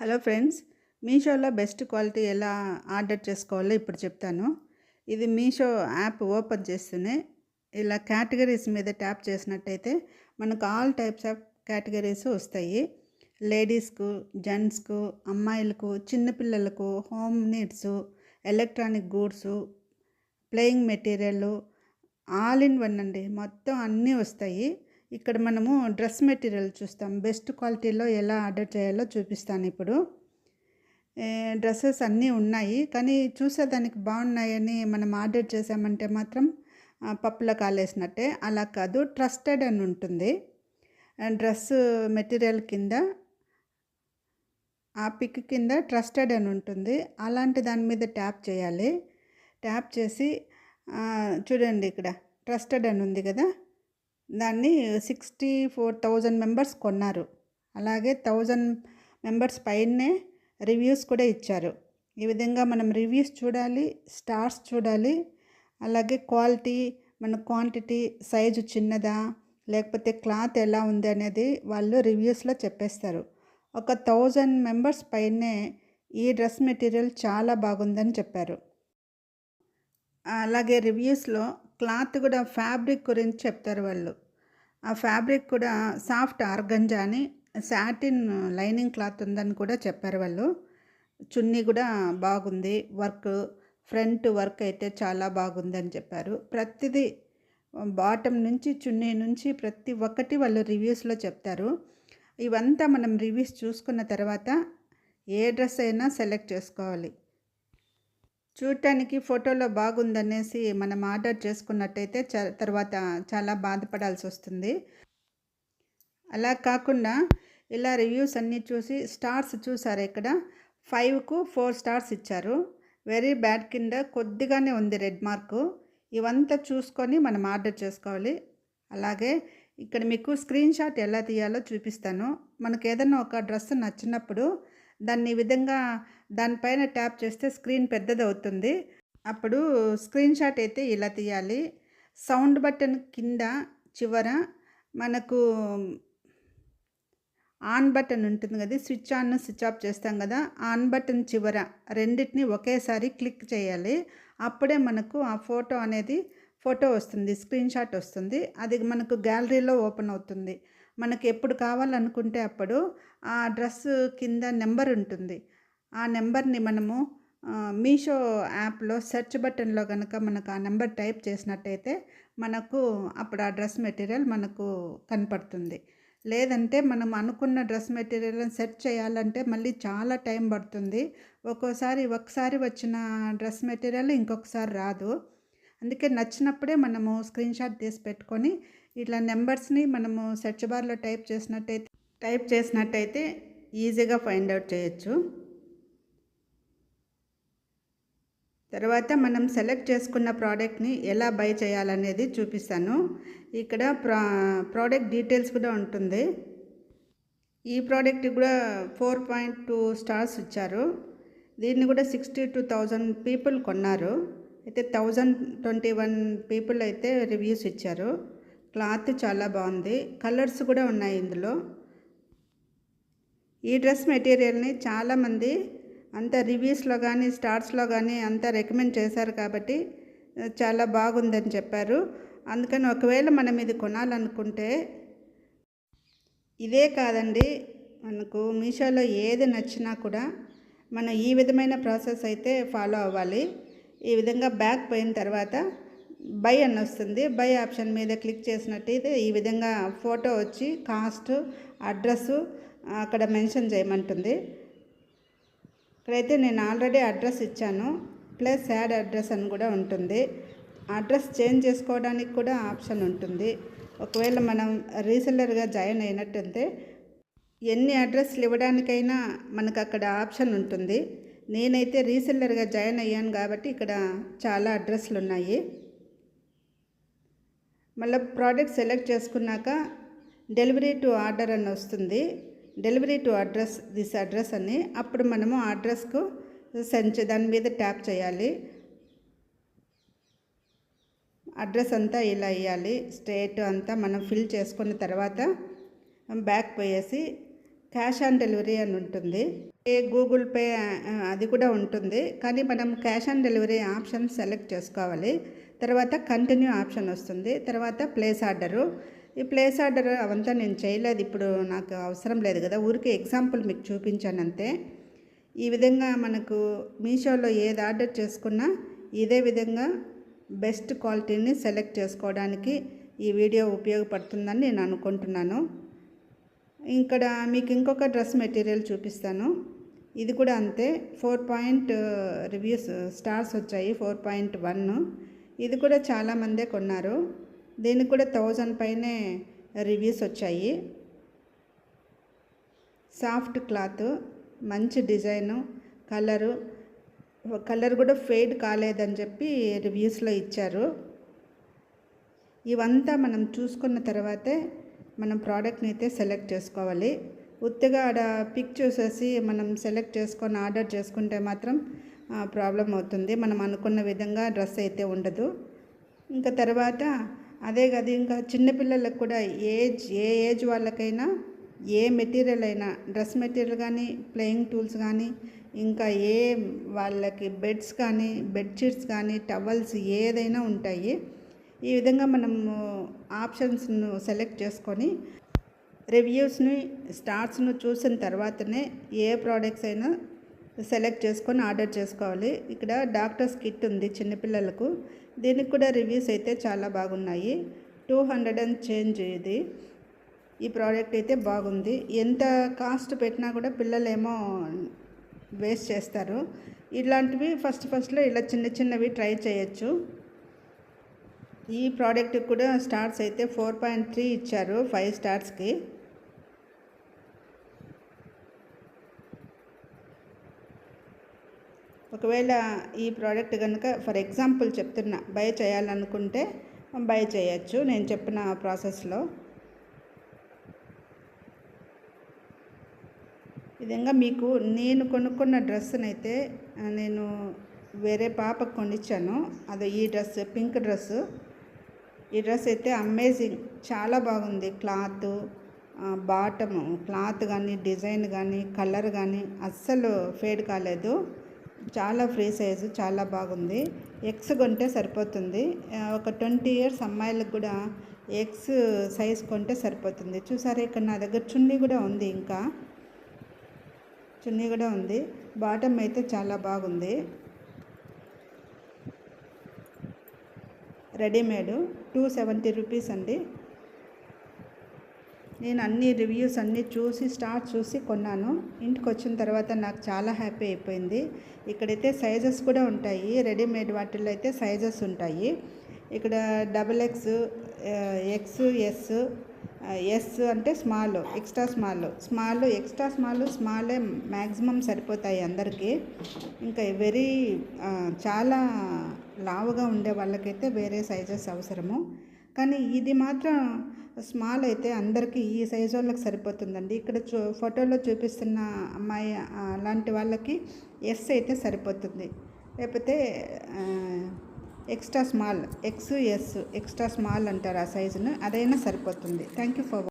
Hello friends మీషోలో best quality ఎలా order చేసుకోవాలో ఇప్పుడు చెప్తాను. ఇది మీషో యాప్ ఓపెన్ చేస్తూనే ఇలా కేటగిరీస్ మీద ట్యాప్ చేసినట్టయితే మనకు ఆల్ టైప్స్ ఆఫ్ కేటగిరీస్ వస్తాయి. లేడీస్కు జెంట్స్కు అమ్మాయిలకు చిన్నపిల్లలకు home needs electronic goods playing material all in one అండి. మొత్తం అన్నీ వస్తాయి. ఇక్కడ మనము డ్రెస్ మెటీరియల్ చూస్తాం. బెస్ట్ క్వాలిటీలో ఎలా ఆర్డర్ చేయాలో చూపిస్తాను ఇప్పుడు. డ్రెస్సెస్ అన్నీ ఉన్నాయి. కానీ చూసేదానికి బాగున్నాయని మనం ఆర్డర్ చేసామంటే మాత్రం పప్పులో కాలేసినట్టే. అలా కాదు. ట్రస్టెడ్ అని ఉంటుంది. డ్రెస్ మెటీరియల్ కింద ఆ పిక్ కింద ట్రస్టెడ్ అని ఉంటుంది. అలాంటి దాని మీద ట్యాప్ చేయాలి. ట్యాప్ చేసి చూడండి ఇక్కడ. ట్రస్టెడ్ అని ఉంది కదా? దాన్ని సిక్స్టీ ఫోర్ థౌజండ్ మెంబర్స్ కొన్నారు. అలాగే థౌజండ్ మెంబర్స్ పైనే రివ్యూస్ కూడా ఇచ్చారు. ఈ విధంగా మనం రివ్యూస్ చూడాలి స్టార్స్ చూడాలి అలాగే క్వాలిటీ మన క్వాంటిటీ సైజు చిన్నదా లేకపోతే క్లాత్ ఎలా ఉంది అనేది వాళ్ళు రివ్యూస్లో చెప్పేస్తారు. ఒక థౌజండ్ మెంబర్స్ పైనే ఈ డ్రెస్ మెటీరియల్ చాలా బాగుందని చెప్పారు. అలాగే రివ్యూస్లో క్లాత్ కూడా ఫ్యాబ్రిక్ గురించి చెప్తారు వాళ్ళు. ఆ ఫ్యాబ్రిక్ కూడా సాఫ్ట్ ఆర్గంజా అని సాటిన్ లైనింగ్ క్లాత్ ఉందని కూడా చెప్పారు వాళ్ళు. చున్నీ కూడా బాగుంది వర్క్ ఫ్రంట్ వర్క్ అయితే చాలా బాగుందని చెప్పారు. ప్రతిదీ బాటమ్ నుంచి చున్నీ నుంచి ప్రతి ఒక్కటి వాళ్ళు రివ్యూస్లో చెప్తారు. ఇవంతా మనం రివ్యూస్ చూసుకున్న తర్వాత ఏ డ్రెస్ అయినా సెలెక్ట్ చేసుకోవాలి. చూడటానికి ఫోటోలో బాగుందనేసి మనం ఆర్డర్ చేసుకున్నట్టయితే చ తర్వాత చాలా బాధపడాల్సి వస్తుంది. అలా కాకుండా ఇలా రివ్యూస్ అన్నీ చూసి స్టార్స్ చూసారు ఇక్కడ? ఫైవ్కు ఫోర్ స్టార్స్ ఇచ్చారు. వెరీ బ్యాడ్ కింద కొద్దిగానే ఉంది రెడ్ మార్కు. ఇవంతా చూసుకొని మనం ఆర్డర్ చేసుకోవాలి. అలాగే ఇక్కడ మీకు స్క్రీన్ షాట్ ఎలా తీయాలో చూపిస్తాను. మనకు ఏదైనా ఒక డ్రెస్ నచ్చినప్పుడు దాన్ని విధంగా దానిపైన ట్యాప్ చేస్తే స్క్రీన్ పెద్దదవుతుంది. అప్పుడు స్క్రీన్ షాట్ అయితే ఇలా తీయాలి. సౌండ్ బటన్ కింద చివర మనకు ఆన్ బటన్ ఉంటుంది కదా స్విచ్ ఆన్ స్విచ్ ఆఫ్ చేస్తాం కదా ఆన్ బటన్ చివర రెండింటిని ఒకేసారి క్లిక్ చేయాలి. అప్పుడే మనకు ఆ ఫోటో అనేది ఫోటో వస్తుంది స్క్రీన్ షాట్ వస్తుంది. అది మనకు గ్యాలరీలో ఓపెన్ అవుతుంది. మనకి ఎప్పుడు కావాలనుకుంటే అప్పుడు ఆ డ్రెస్ కింద నెంబర్ ఉంటుంది. ఆ నెంబర్ని మనము మీషో యాప్లో సెర్చ్ బటన్లో కనుక మనకు ఆ నెంబర్ టైప్ చేసినట్టయితే మనకు అప్పుడు ఆ డ్రెస్ మెటీరియల్ మనకు కనపడుతుంది. లేదంటే మనం అనుకున్న డ్రెస్ మెటీరియల్ని సెట్ చేయాలంటే మళ్ళీ చాలా టైం పడుతుంది. ఒక్కోసారి ఒకసారి వచ్చిన డ్రెస్ మెటీరియల్ ఇంకొకసారి రాదు. అందుకే నచ్చినప్పుడే మనము స్క్రీన్ షాట్ తీసి పెట్టుకొని ఇట్లా నెంబర్స్ని మనము సెర్చ్ బార్లో టైప్ చేసినట్టయితే టైప్ చేసినట్టయితే ఈజీగా ఫైండ్ అవుట్ చేయొచ్చు. తర్వాత మనం సెలెక్ట్ చేసుకున్న ప్రోడక్ట్ని ఎలా బై చేయాలనేది చూపిస్తాను. ఇక్కడ ప్రా ప్రోడక్ట్ డీటెయిల్స్ కూడా ఉంటుంది. ఈ ప్రోడక్ట్ కూడా ఫోర్ పాయింట్ టూ స్టార్స్ ఇచ్చారు. దీన్ని కూడా సిక్స్టీ టూ థౌజండ్ పీపుల్ కొన్నారు. అయితే థౌజండ్ ట్వంటీ వన్ పీపుల్ అయితే రివ్యూస్ ఇచ్చారు. క్లాత్ చాలా బాగుంది. కలర్స్ కూడా ఉన్నాయి ఇందులో. ఈ డ్రెస్ మెటీరియల్ని చాలామంది అంత రివ్యూస్లో కానీ స్టార్స్లో కానీ అంతా రికమెండ్ చేశారు కాబట్టి చాలా బాగుందని చెప్పారు. అందుకని ఒకవేళ మనం ఇది కొనాలనుకుంటే ఇదే కాదండి మనకు మీషోలో ఏది నచ్చినా కూడా మనం ఈ విధమైన ప్రాసెస్ అయితే ఫాలో అవ్వాలి. ఈ విధంగా బ్యాక్ పోయిన తర్వాత బై అని వస్తుంది. బై ఆప్షన్ మీద క్లిక్ చేసినట్టయితే ఈ విధంగా ఫోటో వచ్చి కాస్ట్ అడ్రస్సు అక్కడ మెన్షన్ చేయమంటుంది. ఇక్కడైతే నేను ఆల్రెడీ అడ్రస్ ఇచ్చాను. ప్లస్ యాడ్ అడ్రస్ అని కూడా ఉంటుంది. అడ్రస్ చేంజ్ చేసుకోవడానికి కూడా ఆప్షన్ ఉంటుంది. ఒకవేళ మనం రీసెల్లర్గా జాయిన్ అయినట్టయితే ఎన్ని అడ్రస్లు ఇవ్వడానికైనా మనకు అక్కడ ఆప్షన్ ఉంటుంది. నేనైతే రీసెల్లర్గా జాయిన్ అయ్యాను కాబట్టి ఇక్కడ చాలా అడ్రస్లు ఉన్నాయి. మళ్ళీ ప్రోడక్ట్ సెలెక్ట్ చేసుకున్నాక డెలివరీ టు ఆర్డర్ అని వస్తుంది. Delivery to address this address అని. అప్పుడు మనము అడ్రస్కు సెండ్ దాని మీద ట్యాప్ చేయాలి. అడ్రస్ అంతా ఇలా ఇవ్వాలి స్టేట్ అంతా మనం ఫిల్ చేసుకున్న తర్వాత బ్యాక్ పోయేసి క్యాష్ ఆన్ డెలివరీ అని ఉంటుంది. ఏ గూగుల్ పే అది కూడా ఉంటుంది. కానీ మనం cash on delivery option select చేసుకోవాలి. తర్వాత కంటిన్యూ ఆప్షన్ వస్తుంది. తర్వాత ప్లేస్ ఆర్డరు. ఈ ప్లేస్ ఆర్డర్ అవంతా నేను చేయలేదు. ఇప్పుడు నాకు అవసరం లేదు కదా. ఊరికే ఎగ్జాంపుల్ మీకు చూపించాను అంతే ఈ విధంగా మనకు మీషోలో ఏది ఆర్డర్ చేసుకున్నా ఇదే విధంగా బెస్ట్ క్వాలిటీని సెలెక్ట్ చేసుకోవడానికి ఈ వీడియో ఉపయోగపడుతుందని నేను అనుకుంటున్నాను. ఇక్కడ మీకు ఇంకొక డ్రెస్ మెటీరియల్ చూపిస్తాను. ఇది కూడా అంతే. ఫోర్ పాయింట్ రివ్యూస్ స్టార్స్ వచ్చాయి. Four point one. ఇది కూడా చాలామందే కొన్నారు. దీనికి కూడా థౌజండ్ పైనే రివ్యూస్ వచ్చాయి. సాఫ్ట్ క్లాత్ మంచి డిజైను కలరు కలర్ కూడా ఫేడ్ కాలేదని చెప్పి రివ్యూస్లో ఇచ్చారు. ఇవంతా మనం చూసుకున్న తర్వాతే మనం ప్రోడక్ట్ని అయితే సెలెక్ట్ చేసుకోవాలి. ఉత్తిగా ఆడ పిక్ చూసేసి మనం సెలెక్ట్ చేసుకొని ఆర్డర్ చేసుకుంటే మాత్రం ప్రాబ్లం అవుతుంది. మనం అనుకున్న విధంగా డ్రెస్ అయితే ఉండదు. ఇంకా తర్వాత అదే కదా ఇంకా చిన్నపిల్లలకు కూడా ఏజ్ ఏ ఏజ్ వాళ్ళకైనా ఏ మెటీరియల్ అయినా డ్రెస్ మెటీరియల్ కానీ ప్లేయింగ్ టూల్స్ కానీ ఇంకా ఏ వాళ్ళకి బెడ్స్ కానీ బెడ్షీట్స్ కానీ టవల్స్ ఏదైనా ఉంటాయి. ఈ విధంగా మనము ఆప్షన్స్ను సెలెక్ట్ చేసుకొని రివ్యూస్ని స్టార్ట్స్ను చూసిన తర్వాతనే ఏ ప్రోడక్ట్స్ అయినా సెలెక్ట్ చేసుకొని ఆర్డర్ చేసుకోవాలి. ఇక్కడ డాక్టర్స్ కిట్ ఉంది చిన్నపిల్లలకు. దీనికి కూడా రివ్యూస్ అయితే చాలా బాగున్నాయి. టూ హండ్రెడ్ అండ్ చేంజ్ ఇది. ఈ ప్రోడక్ట్ అయితే బాగుంది. ఎంత కాస్ట్ పెట్టినా కూడా పిల్లలేమో వేస్ట్ చేస్తారు. ఇలాంటివి ఫస్ట్ ఫస్ట్లో ఇలా చిన్న చిన్నవి ట్రై చేయొచ్చు. ఈ ప్రోడక్ట్ కూడా స్టార్స్ అయితే ఫోర్ పాయింట్ త్రీ ఇచ్చారు ఫైవ్ స్టార్స్కి. ఒకవేళ ఈ ప్రోడక్ట్ కనుక ఫర్ ఎగ్జాంపుల్ చెప్తున్నా బై చేయాలనుకుంటే బై చేయొచ్చు నేను చెప్పిన ప్రాసెస్లో. విధంగా మీకు నేను కొనుక్కున్న డ్రెస్ని అయితే నేను వేరే పాపకు కొనిచ్చాను అది ఈ డ్రెస్ పింక్ డ్రెస్సు. ఈ డ్రెస్ అయితే అమేజింగ్. చాలా బాగుంది. క్లాత్ బాటమ్ క్లాత్ కానీ డిజైన్ కానీ కలర్ కానీ అస్సలు ఫేడ్ కాలేదు. చాలా ఫ్రీ సైజు చాలా బాగుంది. ఎక్స్ కొంటే సరిపోతుంది. ఒక ట్వంటీ ఇయర్స్ అమ్మాయిలకు కూడా ఎక్స్ సైజ్ కొంటే సరిపోతుంది. చూసారా ఇక్కడ నా దగ్గర చున్నీ కూడా ఉంది ఇంకా. చున్నీ కూడా ఉంది. బాటమ్ అయితే చాలా బాగుంది. రెడీమేడ్ టూ సెవెంటీ రూపీస్ అండి. నేను అన్ని రివ్యూస్ అన్నీ చూసి స్టార్ట్ చూసి కొన్నాను. ఇంటికి వచ్చిన తర్వాత నాకు చాలా హ్యాపీ అయిపోయింది. ఇక్కడైతే సైజెస్ కూడా ఉంటాయి. రెడీమేడ్ వాటిల్లో అయితే సైజెస్ ఉంటాయి. ఇక్కడ double X X S S అంటే small extra small. Small extra small స్మాలే maximum సరిపోతాయి అందరికీ. ఇంకా వెరీ చాలా లావుగా ఉండే వాళ్ళకైతే వేరే సైజెస్ అవసరము. కానీ ఇది మాత్రం స్మాల్ అయితే అందరికీ ఈ సైజు వాళ్ళకి సరిపోతుందండి. ఇక్కడ చూ ఫోటోలో చూపిస్తున్న అమ్మాయి అలాంటి వాళ్ళకి ఎస్ అయితే సరిపోతుంది. లేకపోతే extra small X S extra small అంటారు ఆ సైజును. అదైనా సరిపోతుంది. Thank you for